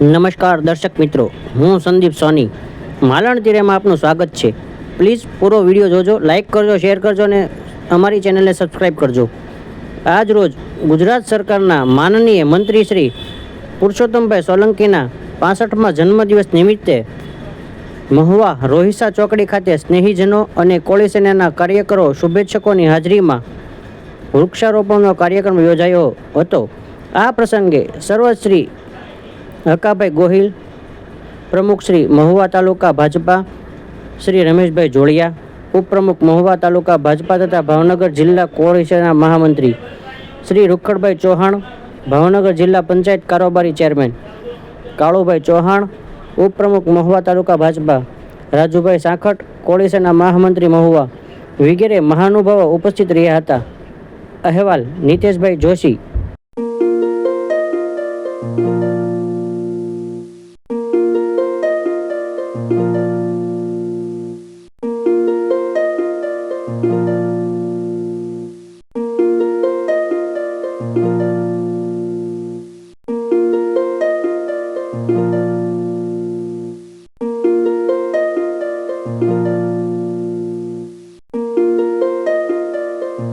નમસ્કાર દર્શક મિત્રો, હું સંદીપ સોની. માલણ તીરેમાં આપનું સ્વાગત છે. પ્લીઝ પૂરો વીડિયો જોજો લાઇક કરજો, શેર કરજો અને અમારી ચેનલને સબસ્ક્રાઈબ કરજો. આજ રોજ ગુજરાત સરકારના માનનીય મંત્રી શ્રી પુરુષોત્તમભાઈ સોલંકીના પાસઠમાં જન્મદિવસ નિમિત્તે મહુવા રોહિસા ચોકડી ખાતે સ્નેહીજનો અને કોળી સેનાના કાર્યકરો શુભેચ્છકોની હાજરીમાં વૃક્ષારોપણનો કાર્યક્રમ યોજાયો હતો. આ પ્રસંગે સર્વશ્રી હકાભાઈ ગોહિલ, પ્રમુખ શ્રી મહુવા તાલુકા ભાજપા, શ્રી રમેશભાઈ જોડિયા, ઉપપ્રમુખ મહુવા તાલુકા ભાજપા તથા ભાવનગર જિલ્લા કોળીસેના મહામંત્રી શ્રી રૂખડભાઈ ચૌહાણ, ભાવનગર જિલ્લા પંચાયત કારોબારી ચેરમેન કાળુભાઈ ચૌહાણ, ઉપપ્રમુખ મહુવા તાલુકા ભાજપા રાજુભાઈ સાંખટ કોળીસેના મહામંત્રી મહુવા વગેરે મહાનુભાવો ઉપસ્થિત રહ્યા હતા. અહેવાલ નીતેશભાઈ જોશી